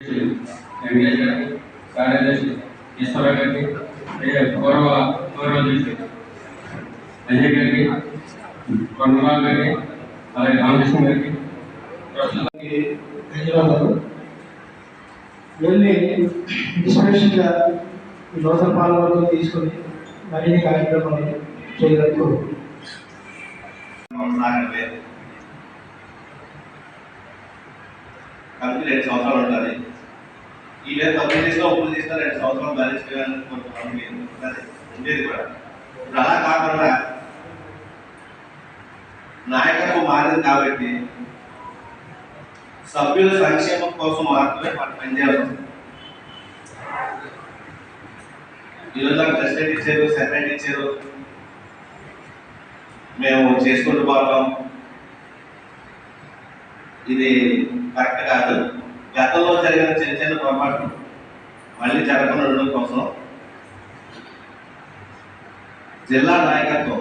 వెంకటేష్ గారికి కార్యదర్శి ఈశ్వర గారికి గౌరవ గౌరవాధ్యక్షుడు అజయ్ గారికి కొండబాబు గారికి అలాగే రామకృష్ణ గారికి వెళ్ళి ఇన్స్పిరేషన్గా ఈ తీసుకొని మరిన్ని కార్యక్రమాలు చేయడానికి కలిపి రెండు సంవత్సరాలు ఉంటుంది ఈ లేదు కంపెనీ చేసినా ఒప్పుడు చేసినా రెండు సంవత్సరాలు బ్యాలెన్స్ చేయాలని కొంతమంది ఉండేది కూడా. ఇప్పుడు అలా కాకుండా నాయకత్వం మారింది కాబట్టి సభ్యుల సంక్షేమం కోసం మాత్రమే మనం పనిచేయాలి ఈరోజు నాకు ప్రెసిడెంట్ ఇచ్చారు సెక్రటరీ ఇచ్చారు. మేము చేసుకుంటూ పోతాం. ఇది కరెక్ట్ కాదు. గతంలో జరిగిన చిన్న చిన్న పొరపాటు మళ్ళీ జరగకుండా కోసం జిల్లా నాయకత్వం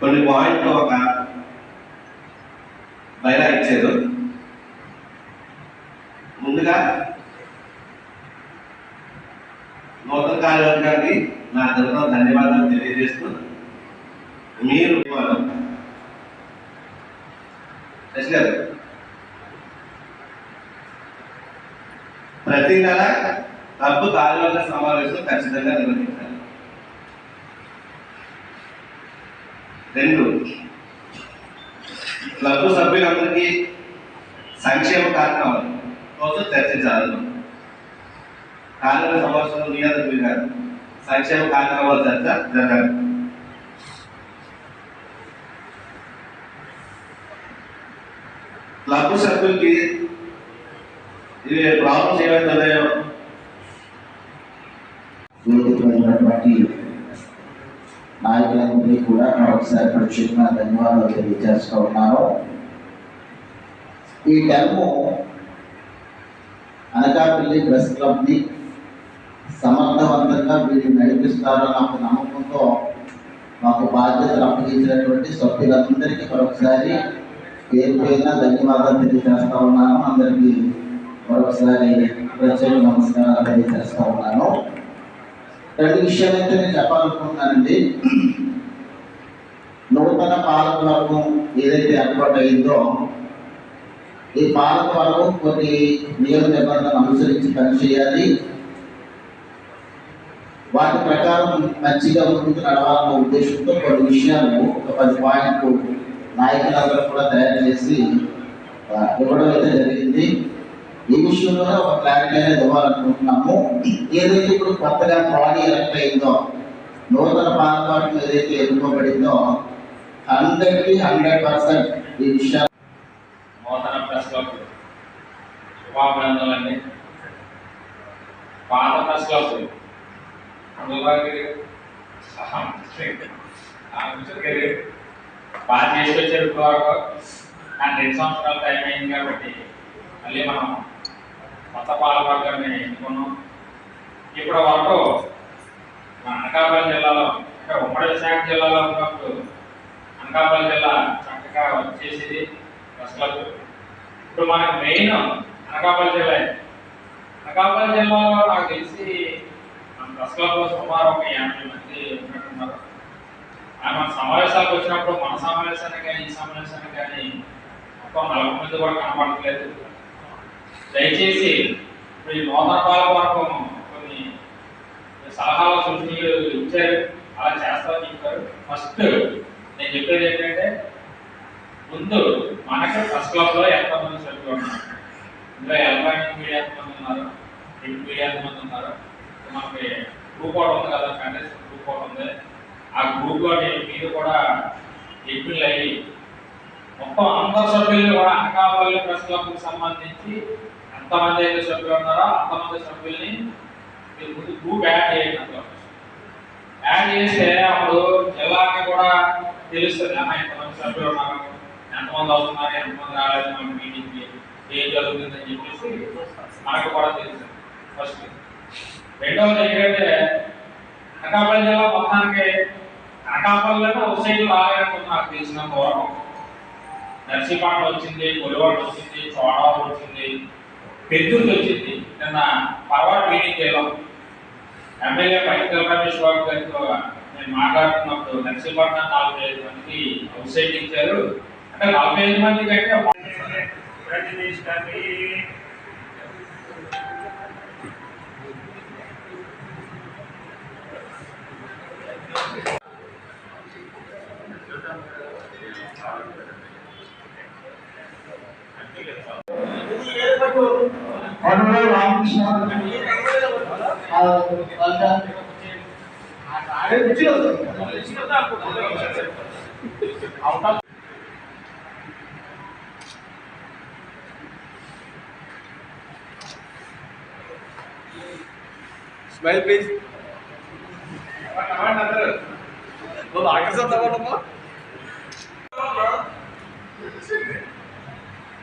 కొన్ని పాయింట్లు ఒక బైలా ఇచ్చారు. ముందుగా నూతన కార్యవర్గానికి నా తరఫున ధన్యవాదాలు తెలియజేస్తూ మీరు శశి గారు ప్రతి నెల డబ్బు కార్యవర్గ సమావేశం ఖచ్చితంగా నిర్వహించాలి. రెండు క్లబ్ సభ్యులందరికీ సంక్షేమ కార్యక్రమాలు కోసం చర్చించాలి కార్యవర్గ సమావేశంలో నియోజకవర్గ గారు సంక్షేమ కార్యక్రమాల చర్చ జరగాలి. క్లబ్ సభ్యులకి ఇది ప్రాబ్లమ్స్ ఏమైతే ఉన్నాయో వేదికమైనటువంటి నాయకులందరికీ కూడా మరొకసారి ప్రత్యేకమైన ధన్యవాదాలు తెలియజేస్తూ ఉన్నాను. ఈ టర్ము అనకాపల్లి ప్రెస్ క్లబ్ని సమర్థవంతంగా వీళ్ళు నడిపిస్తారని నాకు నమ్మకంతో మాకు బాధ్యతలు అప్పగించినటువంటి సభ్యులందరికీ మరొకసారి పేరు పేరున ధన్యవాదాలు తెలియజేస్తా ఉన్నాను. అందరికీ మరొకసారి ప్రత్యేక నమస్కారాలు తెలియజేస్తా ఉన్నాను. రెండు విషయాలైతే అయితే నేను చెప్పాలనుకుంటున్నానండి. నూతన పాలకవర్గం ఏదైతే ఏర్పాటు అయిందో ఈ పాలకవర్గం కొన్ని నియమ నిబంధనలు అనుసరించి పనిచేయాలి. వాటి ప్రకారం మంచిగా ముందుకు నడవాలన్న ఉద్దేశంతో కొన్ని విషయాలు ఒక పది పాయింట్లు నాయకులందరూ కూడా తయారు చేసి ఇవ్వడం అయితే జరిగింది. ఈ విషయంలోనే ఒక క్లారిటీ అనేది ఇవ్వాలనుకుంటున్నాము. ఏదైతే ఇప్పుడు కొత్తగా బాడీ ఎలక్ట్ అయిందో నూతన పాలకవర్గం ఏదైతే ఎదుర్కోబడిందో హండ్రెడ్కి హండ్రెడ్ పర్సెంట్ ఈ విషయాలు నూతన ప్రెస్ క్లబ్ శుభాభినందనలండి. పాత ప్రెస్ క్లబ్ అందులోకి బాగా చేసి వచ్చారు రెండు సంవత్సరాలు టైం అయింది కాబట్టి మళ్ళీ మనం మతపాల వర్గాన్ని ఎన్నుకున్నాం. ఇప్పటి వరకు మన అనకాపల్లి జిల్లాలో అంటే ఉమ్మడి విశాఖ జిల్లాలో ఉన్నప్పుడు అనకాపల్లి జిల్లా చక్కగా వచ్చేసింది ప్రెస్ ఇప్పుడు మనకు మెయిన్ అనకాపల్లి జిల్లా అనకాపల్లి జిల్లాలో నాకు తెలిసి మన ప్రెస్ సుమారు ఒక యాభై మంది ఉన్నట్టున్నారు. ఆ మన సమావేశాలకు వచ్చినప్పుడు మన సమావేశానికి కానీ ఈ సమావేశానికి కానీ మొత్తం నలభై మంది కూడా కనపడట్లేదు. దయచేసి ఇప్పుడు ఈ నూతన పాలక వర్గం కొన్ని సలహాలు సూచనలు ఇచ్చారు. అలా చేస్తామని చెప్పారు. ఫస్ట్ నేను చెప్పేది ఏంటంటే ముందు మనకి ఫస్ట్ క్లాస్లో ఎంతమంది సభ్యులు ఉన్నారు? ఇందులో ఎలక్ట్రానిక్ మీడియా ఎంతమంది ఉన్నారు ప్రింట్ మీడియా ఎంతమంది ఉన్నారు. మనకి గ్రూప్ ఒకటి ఉంది కదా కంటెస్ట్ గ్రూప్ ఒకటి ఉంది. ఆ గ్రూప్లో నేను మీరు కూడా ఎంపీలు అయ్యి మొత్తం అందరు సభ్యులు కూడా అనకాపల్లి ప్రెస్ క్లబ్ సంబంధించి ఎంతమంది అయితే సభ్యులు ఉన్నారో? అంతమంది సభ్యుల్ని మీరు ముందు గ్రూప్ యాడ్ చేయండి యాడ్ చేస్తే అప్పుడు జిల్లాకి కూడా తెలుస్తుంది అమ్మ ఎంతమంది సభ్యులు ఉన్నారు. ఎంతమంది అవుతున్నారు ఎంతమంది రాలేదు మన మీటింగ్కి ఏం జరుగుతుందని చెప్పేసి మనకు కూడా తెలుస్తుంది ఫస్ట్ రెండవది ఏంటంటే అనకాపల్లి జిల్లా మొత్తానికి అనకాపల్లిలో ఒక సైడ్ రాలేదనుకుంటున్నారు నాకు తెలిసిన వరకు నర్సీపాట వచ్చింది కొలివాడు వచ్చింది చోడవరం వచ్చింది పెద్దూరు వచ్చింది. నిన్న పర్వాడు మీటింగ్ చేయడం ఎమ్మెల్యే పైకల్ రమేష్ బాబు గారితో నేను మాట్లాడుతున్నప్పుడు నర్సీపట్నం నలభై ఐదు మందికి అవుట్సైడ్ ఇచ్చారు. అంటే నలభై ఐదు మంది కంటే Honorable Ramakrishna. अरे रुचि होता है आपको स्माइल प्लीज़ बोल आगे से दबा दबा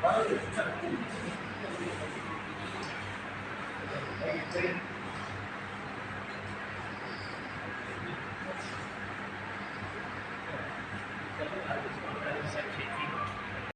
Thank you. Thank you.